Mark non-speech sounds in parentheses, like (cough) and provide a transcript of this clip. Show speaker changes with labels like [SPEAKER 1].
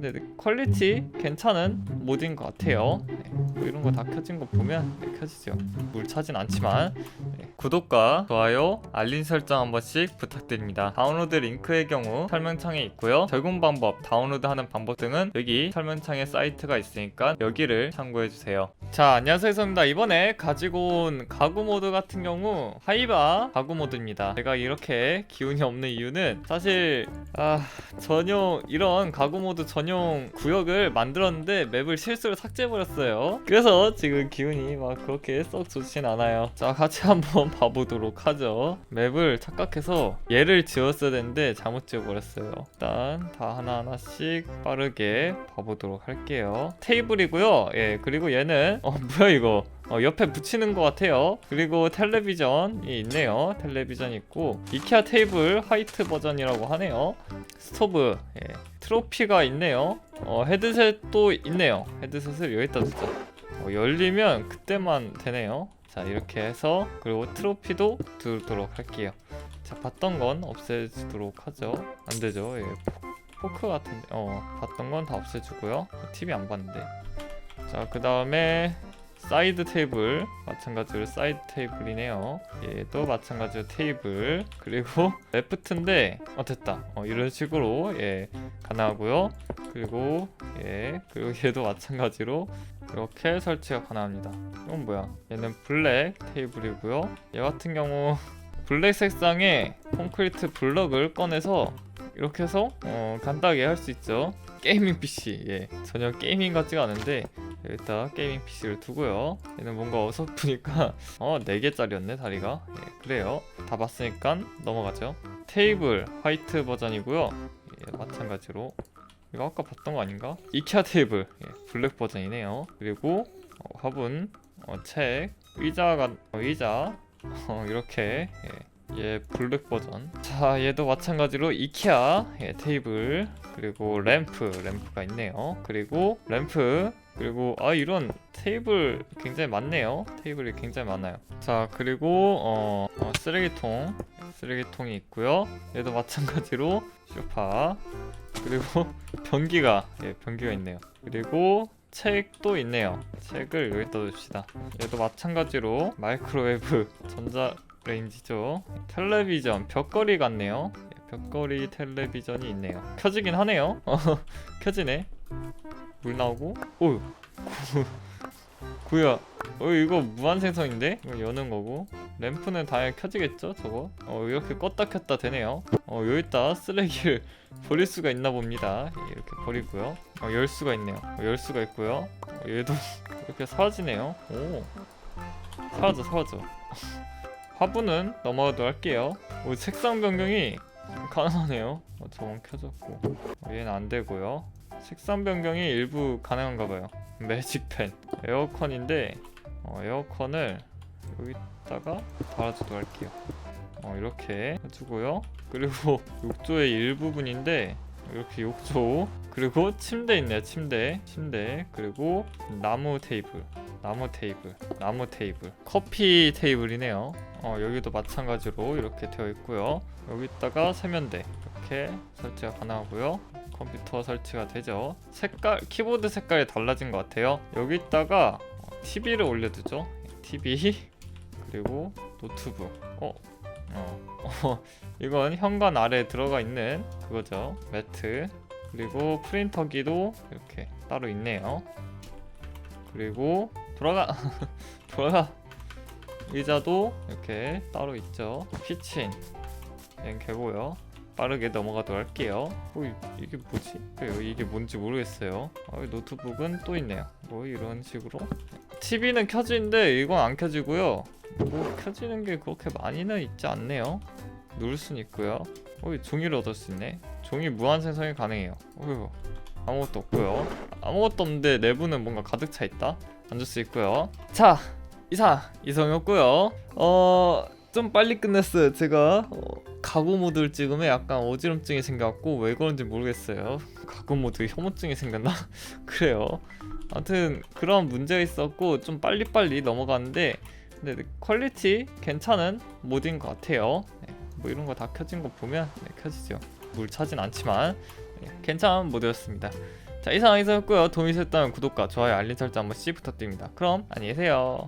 [SPEAKER 1] 근데 퀄리티 괜찮은 모드인 것 같아요. 네, 뭐 이런 거 다 켜진 거 보면 네, 켜지죠. 물 차진 않지만 네, 구독과 좋아요, 알림 설정 한 번씩 부탁드립니다. 다운로드 링크의 경우 설명창에 있고요. 적용 방법, 다운로드하는 방법 등은 여기 설명창에 사이트가 있으니까 여기를 참고해 주세요. 자, 안녕하세요, 성입니다. 이번에 가지고 온 가구 모드 같은 경우 하이바 가구 모드입니다. 제가 이렇게 기운이 없는 이유는 사실 아 전용 이런 가구 모드 전용 구역을 만들었는데 맵을 실수로 삭제해버렸어요. 그래서 지금 기운이 막 그렇게 썩 좋진 않아요. 자, 같이 한번 (laughs) 봐보도록 하죠. 맵을 착각해서 얘를 지웠어야 되는데 잘못 지워버렸어요. 일단 다 하나하나씩 빠르게 봐보도록 할게요. 테이블이고요. 예, 그리고 얘는 어 뭐야 이거? 어, 옆에 붙이는 것 같아요. 그리고 텔레비전이 있네요. 텔레비전 있고 이케아 테이블 화이트 버전이라고 하네요. 스토브, 예. 트로피가 있네요. 어, 헤드셋도 있네요. 헤드셋을 여기다 두자. 어, 열리면 그때만 되네요. 자 이렇게 해서 그리고 트로피도 두도록 할게요. 자 봤던 건 없애주도록 하죠. 안 되죠. 예. 포- 포크 같은데 어 봤던 건 다 없애주고요. TV 안 봤는데. 자 그 다음에 사이드 테이블 마찬가지로 사이드 테이블이네요. 얘도 마찬가지로 테이블. 그리고 (laughs) 레프트인데 어 됐다. 어, 이런 식으로 예 가능하고요. 그리고 예 그리고 얘도 마찬가지로 이렇게 설치가 가능합니다. 이건 뭐야? 얘는 블랙 테이블이고요. 얘 같은 경우 (laughs) 블랙 색상의 콘크리트 블럭을 꺼내서 이렇게 해서 어, 간단하게 할 수 있죠. 게이밍 PC. 예 전혀 게이밍 같지가 않은데 여기다 게이밍 PC를 두고요. 얘는 뭔가 어설프니까 (laughs) 어 4개짜리였네 다리가. 예, 그래요. 다 봤으니까 넘어가죠. 테이블 화이트 버전이고요. 예, 마찬가지로 이거 아까 봤던 거 아닌가? 이케아 테이블 예, 블랙 버전이네요. 그리고 어, 화분, 어, 책, 의자가 어, 의자 (laughs) 어, 이렇게 예, 얘 블랙 버전. 자 얘도 마찬가지로 이케아 예, 테이블 그리고 램프 램프가 있네요. 그리고 램프 그리고 아 이런 테이블 굉장히 많네요. 테이블이 굉장히 많아요. 자 그리고 어, 어, 쓰레기통 쓰레기통이 있고요. 얘도 마찬가지로 소파 그리고 (laughs) 변기가 예 변기가 있네요. 그리고 책도 있네요. 책을 여기다 둡시다. 얘도 마찬가지로 마이크로웨이브 전자 레인지죠. 텔레비전 벽걸이 같네요. 예, 벽걸이 텔레비전이 있네요. 켜지긴 하네요. (laughs) 어, 켜지네. 물 나오고. 오유 구야. 어 이거 무한 생성인데? 여는 거고. 램프는 당연히 켜지겠죠 저거? 어 이렇게 껐다 켰다 되네요. 어 여기다 쓰레기를 (laughs) 버릴 수가 있나 봅니다. 예, 이렇게 버리고요. 어, 열 수가 있네요. 어, 열 수가 있고요. 어, 얘도 (laughs) 이렇게 사라지네요. 오. 사라져 사라져 화분은 넘어가도 할게요 오 색상 변경이 가능하네요 어, 저건 켜졌고 어, 얘는 안 되고요 색상 변경이 일부 가능한가 봐요. 매직펜 에어컨인데 어, 에어컨을 여기다가 달아주도록 할게요. 어, 이렇게 해주고요. 그리고 (laughs) 욕조의 일부분인데 이렇게 욕조 그리고 침대 있네요. 침대 침대 그리고 나무 테이블 나무 테이블 나무 테이블 커피 테이블이네요. 어, 여기도 마찬가지로 이렇게 되어 있고요. 여기다가 세면대 이렇게 설치가 가능하고요. 컴퓨터 설치가 되죠. 색깔 키보드 색깔이 달라진 것 같아요. 여기다가 TV를 올려두죠. TV 그리고 노트북. 어, 어, 어, (laughs) 이건 현관 아래 들어가 있는 그거죠. 매트 그리고 프린터기도 이렇게 따로 있네요. 그리고 돌아가 (laughs) 돌아가 의자도 이렇게 따로 있죠. 키친 얘는 개고요. 빠르게 넘어가도록 할게요. 어, 이- 이게 뭐지? 어, 이게 뭔지 모르겠어요. 어, 노트북은 또 있네요. 뭐 이런 식으로. TV는 켜지는데 이건 안 켜지고요. 뭐 켜지는 게 그렇게 많이는 있지 않네요. 누를 수는 있고요. 어, 이 종이를 얻을 수 있네. 종이 무한 생성이 가능해요. 어휴, 아무것도 없고요. 아무것도 없는데 내부는 뭔가 가득 차 있다. 앉을 수 있고요. 자, 이상 이성이었고요. 어, 좀 빨리 끝냈어요. 제가 어, 가구 모드를 찍으면 약간 어지럼증이 생겨갖고 왜 그런지 모르겠어요. 가구 모드 혐오증이 생겼나? (laughs) 그래요. 아무튼 그런 문제가 있었고 좀 빨리빨리 넘어갔는데 근데 퀄리티 괜찮은 모드인 것 같아요. 네, 뭐 이런 거 다 켜진 거 보면 네, 켜지죠. 물 차진 않지만 네, 괜찮은 모드였습니다. 자 이상 이상였고요. 도움이 되셨다면 구독과 좋아요 알림 설정 한 번 씩 부탁드립니다. 그럼 안녕히 계세요.